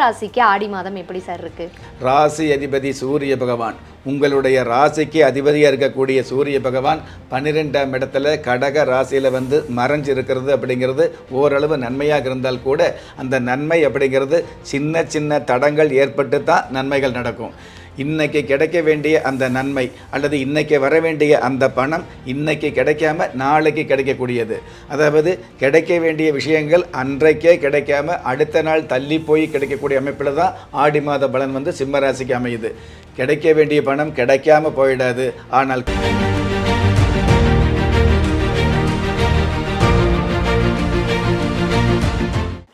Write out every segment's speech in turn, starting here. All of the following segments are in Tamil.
ராசிக்கு ஆடி மாதம் எப்படி சார் இருக்கு? ராசி அதிபதி சூரிய பகவான். உங்களுடைய ராசிக்கு அதிபதியாக இருக்கக்கூடிய சூரிய பகவான் பன்னிரெண்டாம் இடத்துல கடக ராசியில் வந்து மறைஞ்சு இருக்கிறது அப்படிங்கிறது ஓரளவு நன்மையாக இருந்தால் கூட அந்த நன்மை அப்படிங்கிறது சின்ன சின்ன தடங்கள் ஏற்பட்டு தான் நன்மைகள் நடக்கும். இன்னைக்கு கிடைக்க வேண்டிய அந்த நன்மை அல்லது இன்னைக்கு வர வேண்டிய அந்த பணம் இன்னைக்கு கிடைக்காம நாளைக்கு கிடைக்கக்கூடியது. அதாவது கிடைக்க வேண்டிய விஷயங்கள் அன்றைக்கே கிடைக்காம அடுத்த நாள் தள்ளி போய் கிடைக்கக்கூடிய அமைப்பில் தான் ஆடி மாத பலன் வந்து சிம்மராசிக்கு அமையுது. கிடைக்க வேண்டிய பணம் கிடைக்காம போயிடாது. ஆனால்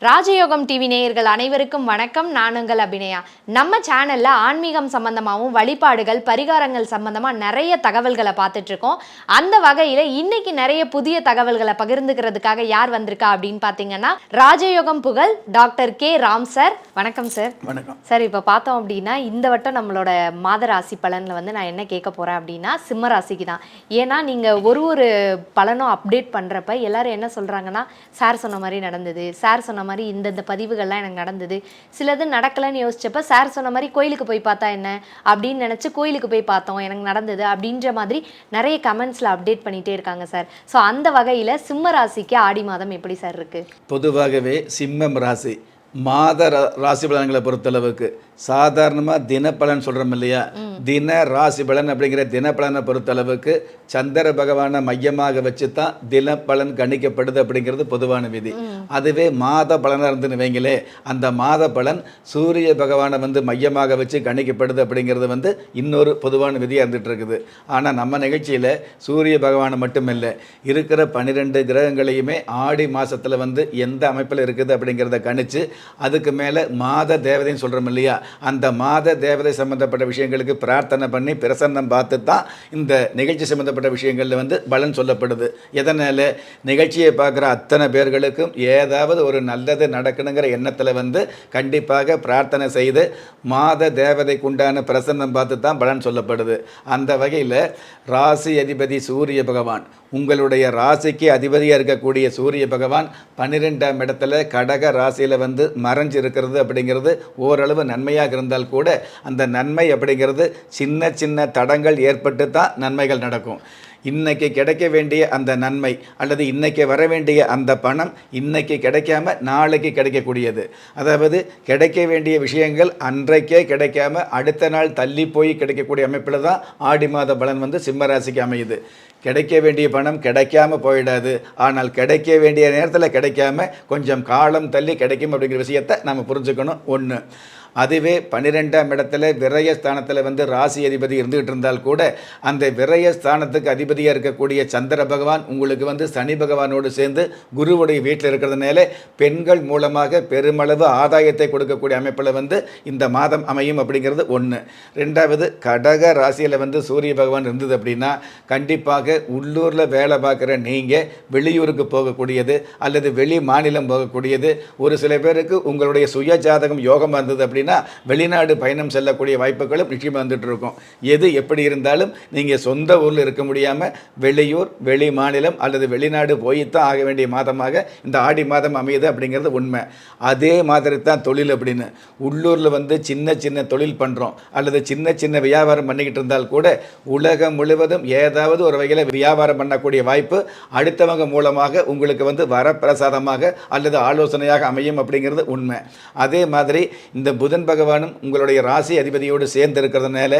ராஜயோகம் டிவி நேயர்கள் அனைவருக்கும் வணக்கம். நான் உங்கள் அபிநயா. நம்ம சேனல்ல ஆன்மீகம் சம்பந்தமாகவும் வழிபாடுகள் பரிகாரங்கள் சம்பந்தமா நிறைய தகவல்களை பார்த்துட்டு இருக்கோம். அந்த வகையில இன்னைக்கு நிறைய புதிய தகவல்களை பகிர்ந்துக்கிறதுக்காக யார் வந்திருக்கா அப்படின்னு பார்த்தீங்கன்னா ராஜயோகம் புகழ் டாக்டர் கே. ராம் சார். வணக்கம் சார். வணக்கம். சார் இப்போ பார்த்தோம் அப்படின்னா இந்த வட்டம் நம்மளோட மாத ராசி பலனில் வந்து நான் என்ன கேட்க போகிறேன் அப்படின்னா சிம்ம ராசிக்கு தான். ஏன்னா நீங்கள் ஒரு ஒரு பலனும் அப்டேட் பண்ணுறப்ப எல்லாரும் என்ன சொல்கிறாங்கன்னா சார் சொன்ன மாதிரி நடந்தது. சார் சொன்ன மாதிரி இந்தந்த பதிவுகள்லாம் எனக்கு நடந்தது. சிலது நடக்கலைன்னு யோசிச்சப்ப சார் சொன்ன மாதிரி கோயிலுக்கு போய் பார்த்தா என்ன? அப்படின்னு நினச்சி கோயிலுக்கு போய் பார்த்தோம். எனக்கு நடந்தது அப்படின்ற மாதிரி நிறைய கமெண்ட்ஸில் அப்டேட் பண்ணிகிட்டே இருக்காங்க சார் ஸோ அந்த வகையில் சிம்ம ராசிக்கு ஆடி மாதம் எப்படி சார் இருக்குது பொதுவாகவே சிம்மம் ராசி. மாத ராசி பலன்களை பொறுத்தளவுக்கு சாதாரணமாக தினப்பலன் சொல்கிறோம் இல்லையா? தின ராசி பலன் அப்படிங்கிற தினப்பலனை பொறுத்தளவுக்கு சந்திர பகவானை மையமாக வச்சு தான் தினப்பலன் கணிக்கப்படுது அப்படிங்கிறது பொதுவான விதி. அதுவே மாத பலனாக இருந்துன்னு வைங்களே அந்த மாத பலன் சூரிய பகவானை வந்து மையமாக வச்சு கணிக்கப்படுது அப்படிங்கிறது வந்து இன்னொரு பொதுவான விதியாக இருந்துட்டு இருக்குது ஆனால் நம்ம நிகழ்ச்சியில் சூரிய பகவானை மட்டும் இல்லை இருக்கிற பன்னிரெண்டு கிரகங்களையுமே ஆடி மாசத்துல வந்து எந்த அமைப்பில் இருக்குது அப்படிங்கிறத கணிச்சு அதுக்கு மேலே மாத தேவதைன்னு சொல்கிறோம் இல்லையா? அந்த மாத தேவதை சம்மந்தப்பட்ட விஷயங்களுக்கு பிரார்த்தனை பண்ணி பிரசன்னம் பார்த்து தான் இந்த நிகழ்ச்சி சம்மந்தப்பட்ட விஷயங்களில் வந்து பலன் சொல்லப்படுது. எதனால்? நிகழ்ச்சியை பார்க்குற அத்தனை பேர்களுக்கும் ஏதாவது ஒரு நல்லது நடக்கணுங்கிற எண்ணத்தில் வந்து கண்டிப்பாக பிரார்த்தனை செய்து மாத தேவதைக்கு உண்டான பிரசன்னம் பார்த்து தான் பலன் சொல்லப்படுது. அந்த வகையில் ராசி அதிபதி சூரிய பகவான் உங்களுடைய ராசிக்கு அதிபதியாக இருக்கக்கூடிய சூரிய பகவான் பன்னிரெண்டாம் இடத்துல கடக ராசியில் வந்து மறைஞ்சு இருக்கிறது அப்படிங்கிறது ஓரளவு நன்மையாக இருந்தால் கூட அந்த நன்மை அப்படிங்கிறது சின்ன சின்ன தடங்கள் ஏற்பட்டு தான் நன்மைகள் நடக்கும். இன்னைக்கு கிடைக்க வேண்டிய அந்த நன்மை அல்லது இன்னைக்கு வர வேண்டிய அந்த பணம் இன்னைக்கு கிடைக்காம நாளைக்கு கிடைக்கக்கூடியது. அதாவது கிடைக்க வேண்டிய விஷயங்கள் அன்றைக்கே கிடைக்காம அடுத்த நாள் தள்ளி போய் கிடைக்கக்கூடிய அமைப்பில் தான் ஆடி மாத பலன் வந்து சிம்மராசிக்கு அமையுது. கிடைக்க வேண்டிய பணம் கிடைக்காம போயிடாது. ஆனால் கிடைக்க வேண்டிய நேரத்தில் கிடைக்காம கொஞ்சம் காலம் தள்ளி கிடைக்கும் அப்படிங்கிற விஷயத்தை நம்ம புரிஞ்சுக்கணும். ஒன்று அதுவே பன்னிரெண்டாம் இடத்துல விரயஸ்தானத்தில் வந்து ராசி அதிபதி இருந்துகிட்டு இருந்தால் கூட அந்த விரயஸ்தானத்துக்கு அதிபதியாக இருக்கக்கூடிய சந்திர பகவான் உங்களுக்கு வந்து சனி பகவானோடு சேர்ந்து குருவுடைய வீட்டில் இருக்கிறதுனால பெண்கள் மூலமாக பெருமளவு ஆதாயத்தை கொடுக்கக்கூடிய அமைப்பில் வந்து இந்த மாதம் அமையும் அப்படிங்கிறது ஒன்று ரெண்டாவது கடக ராசியில் வந்து சூரிய பகவான் இருந்தது அப்படின்னா கண்டிப்பாக உள்ளூரில் வேலை பார்க்குற நீங்கள் வெளியூருக்கு போகக்கூடியது அல்லது வெளி மாநிலம் போகக்கூடியது. ஒரு சில பேருக்கு உங்களுடைய சுய ஜாதகம் யோகமாக இருந்தது அப்படின்னா வெளிநாடு பயணம் செல்லக்கூடிய வாய்ப்புகளும் நிச்சயமாக வந்துட்டு இருக்கும் எது எப்படி இருந்தாலும் நீங்கள் சொந்த ஊரில் இருக்க முடியாமல் வெளியூர் வெளி மாநிலம் அல்லது வெளிநாடு போய்த்தான் ஆக வேண்டிய மாதமாக இந்த ஆடி மாதம் அமையுது அப்படிங்கிறது உண்மை. அதே மாதிரி தான் தொழில் அப்படின்னு. உள்ளூரில் வந்து சின்ன சின்ன தொழில் பண்ணுறோம் அல்லது சின்ன சின்ன வியாபாரம் பண்ணிக்கிட்டு இருந்தால் கூட உலகம் முழுவதும் ஏதாவது ஒரு வகையில் வியாபாரம் பண்ணக்கூடிய வாய்ப்பு அடுத்தவங்க மூலமாக உங்களுக்கு வந்து வரப்பிரசாதமாக அல்லது ஆலோசனையாக அமையும் அப்படிங்கிறது உண்மை. அதே மாதிரி இந்த புதன் பகவானும் உங்களுடைய ராசி அதிபதியோடு சேர்ந்து இருக்கிறதுனால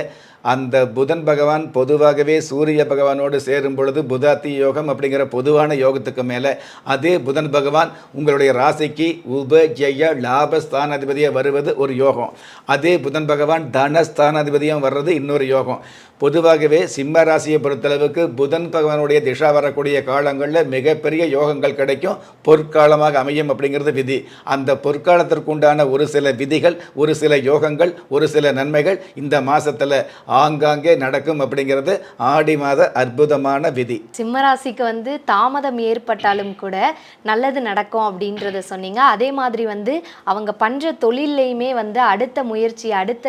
அந்த புதன் பகவான் பொதுவாகவே சூரிய பகவானோடு சேரும் பொழுது புதாத்தி யோகம் அப்படிங்கிற பொதுவான யோகத்துக்கு மேலே அதே புதன் பகவான் உங்களுடைய ராசிக்கு உபஜய லாபஸ்தானாதிபதியாக வருவது ஒரு யோகம். அதே புதன் பகவான் தனஸ்தானாதிபதியாக வர்றது இன்னொரு யோகம். பொதுவாகவே சிம்ம ராசியை பொறுத்தளவுக்கு புதன் பகவானுடைய திசா வரக்கூடிய காலங்களில் மிகப்பெரிய யோகங்கள் கிடைக்கும். பொற்காலமாக அமையும் அப்படிங்கிறது விதி. அந்த பொற்காலத்திற்குண்டான ஒரு சில விதிகள் ஒரு சில யோகங்கள் ஒரு சில நன்மைகள் இந்த மாசத்துல ஆங்காங்கே நடக்கும் அப்படிங்கிறது ஆடி மாத அற்புதமான விதி. சிம்மராசிக்கு வந்து தாமதம் ஏற்பட்டாலும் கூட நல்லது நடக்கும் அப்படின்றத சொன்னீங்க. அதே மாதிரி வந்து அவங்க பண்ற தொழில்லையுமே வந்து அடுத்த முயற்சி அடுத்த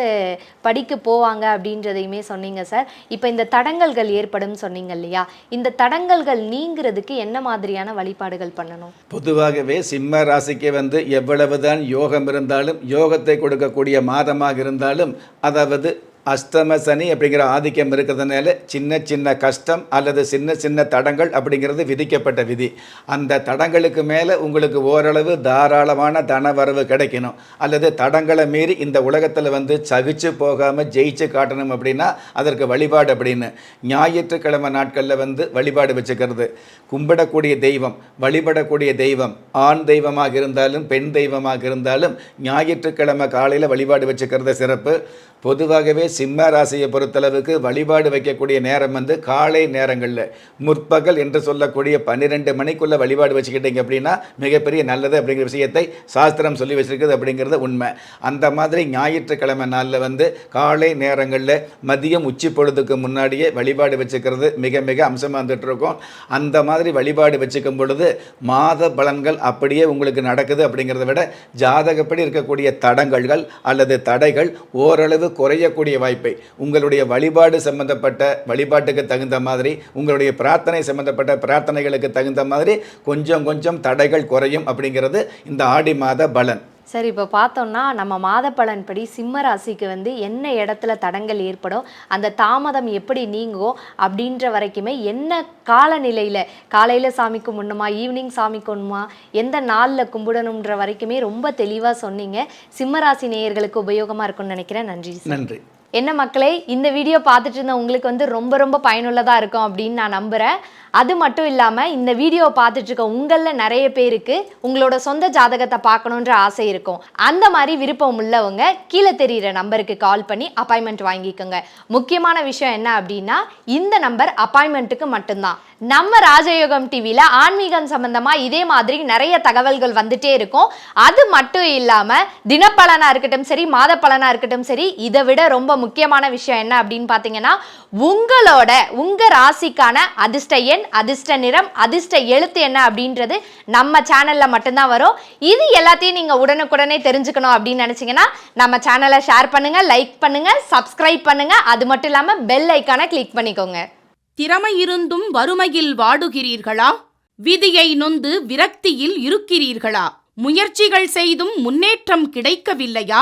படிக்கு போவாங்க அப்படின்றதையுமே சொன்னீங்க சார். இப்போ இந்த தடங்கல்கள் ஏற்படும் சொன்னீங்க இல்லையா? இந்த தடங்கல்கள் நீங்கிறதுக்கு என்ன மாதிரியான வழிபாடுகள் பண்ணணும்? பொதுவாகவே சிம்ம ராசிக்கு வந்து எவ்வளவுதான் யோகம் இருந்தாலும் யோகத்தை இருக்கக்கூடிய மாதமாக இருந்தாலும் அதாவது அஸ்தம சனி அப்படிங்கிற ஆதிக்கம் இருக்கிறதுனால சின்ன சின்ன கஷ்டம் அல்லது சின்ன சின்ன தடங்கள் அப்படிங்கிறது விதிக்கப்பட்ட விதி. அந்த தடங்களுக்கு மேலே உங்களுக்கு ஓரளவு தாராளமான தன வரவு கிடைக்கணும். அல்லது தடங்களை மீறி இந்த உலகத்தில் வந்து சகிச்சு போகாமல் ஜெயிச்சு காட்டணும் அப்படின்னா அதற்கு வழிபாடு அப்படின்னு. ஞாயிற்றுக்கிழமை நாட்களில் வந்து வழிபாடு வச்சுக்கிறது. கும்பிடக்கூடிய தெய்வம் வழிபடக்கூடிய தெய்வம் ஆண் தெய்வமாக இருந்தாலும் பெண் தெய்வமாக இருந்தாலும் ஞாயிற்றுக்கிழமை காலையில் வழிபாடு வச்சுக்கிறது சிறப்பு. பொதுவாகவே சிம்ம ராசியை பொறுத்தளவுக்கு வழிபாடு வைக்கக்கூடிய நேரம் வந்து காலை நேரங்களில். முற்பகல் என்று சொல்லக்கூடிய பன்னிரெண்டு மணிக்குள்ள வழிபாடு வச்சுக்கிட்டீங்க அப்படின்னா மிகப்பெரிய நல்லது அப்படிங்கிற விஷயத்தை சாஸ்திரம் சொல்லி வச்சிருக்குது அப்படிங்கிறது உண்மை. அந்த மாதிரி ஞாயிற்றுக்கிழமை நாளில் வந்து காலை நேரங்களில் மதியம் உச்சி பொழுதுக்கு முன்னாடியே வழிபாடு வச்சுக்கிறது மிக மிக அம்சமாக வந்துட்டு இருக்கும் அந்த மாதிரி வழிபாடு வச்சுக்கும் பொழுது மாத பலன்கள் அப்படியே உங்களுக்கு நடக்குது அப்படிங்கிறத விட ஜாதகப்படி இருக்கக்கூடிய தடங்கல்கள் அல்லது தடைகள் ஓரளவு குறையக்கூடிய வாய்ப்பை. உங்களுடைய வழிபாடு சம்பந்தப்பட்ட வழிபாட்டுக்கு தகுந்த மாதிரி உங்களுடைய பிரார்த்தனை சம்பந்தப்பட்ட பிரார்த்தனைகளுக்கு தகுந்த மாதிரி கொஞ்சம் கொஞ்சம் தடைகள் குறையும் அப்படிங்கிறது இந்த ஆடி மாத பலன். சரி இப்போ பார்த்தோம்னா நம்ம மாத பலன்படி சிம்ம ராசிக்கு வந்து என்ன இடத்துல தடங்கள் ஏற்படும் அந்த தாமதம் எப்படி நீங்கும் அப்படின்ற வரைக்குமே என்ன காலநிலையில் காலையில் சாமி கும்பிடணுமா ஈவினிங் சாமி கும்பிடணுமா எந்த நாளில் கும்பிடணுன்ற வரைக்குமே ரொம்ப தெளிவாக சொன்னீங்க. சிம்ம ராசி நேயர்களுக்கு உபயோகமாக இருக்கும்னு நினைக்கிறேன். நன்றி. நன்றி. என்ன மக்களே இந்த வீடியோ பார்த்துட்டு இருந்த உங்களுக்கு வந்து ரொம்ப ரொம்ப பயனுள்ளதாக இருக்கும் அப்படின்னு நான் நம்புகிறேன் அது மட்டும் இல்லாமல் இந்த வீடியோவை பார்த்துட்டு இருக்க உங்களில் நிறைய பேருக்கு உங்களோட சொந்த ஜாதகத்தை பார்க்கணுன்ற ஆசை இருக்கும். அந்த மாதிரி விருப்பம் உள்ளவங்க கீழே தெரிகிற நம்பருக்கு கால் பண்ணி அப்பாயின்மெண்ட் வாங்கிக்கோங்க. முக்கியமான விஷயம் என்ன அப்படின்னா இந்த நம்பர் அப்பாயின்மெண்ட்டுக்கு மட்டும்தான். நம்ம ராஜயோகம் டிவியில் ஆன்மீகம் சம்பந்தமாக இதே மாதிரி நிறைய தகவல்கள் வந்துட்டே இருக்கும். அது மட்டும் இல்லாமல் தினப்பலனாக இருக்கட்டும் சரி மாத பலனாக இருக்கட்டும் சரி இதை விட ரொம்ப முக்கியமான விஷயம் என்ன அப்படின்னு பார்த்தீங்கன்னா உங்களோட உங்கள் ராசிக்கான அதிர்ஷ்ட எண் அதிர்ஷ்ட நிறம் அதிர்ஷ்ட எழுத்து என்ன அப்படின்றது நம்ம சேனலில் மட்டும்தான் வரும். இது எல்லாத்தையும் நீங்கள் உடனுக்குடனே தெரிஞ்சுக்கணும் அப்படின்னு நினச்சிங்கன்னா நம்ம சேனலை ஷேர் பண்ணுங்கள் லைக் பண்ணுங்கள் சப்ஸ்கிரைப் பண்ணுங்கள் அது மட்டும் இல்லாமல் பெல் ஐக்கானை கிளிக் பண்ணிக்கோங்க. திறமை இருந்தும் வறுமையில் வாடுகிறீர்களா? விதியை நொந்து விரக்தியில் இருக்கிறீர்களா? முயற்சிகள் செய்தும் முன்னேற்றம் கிடைக்கவில்லையா?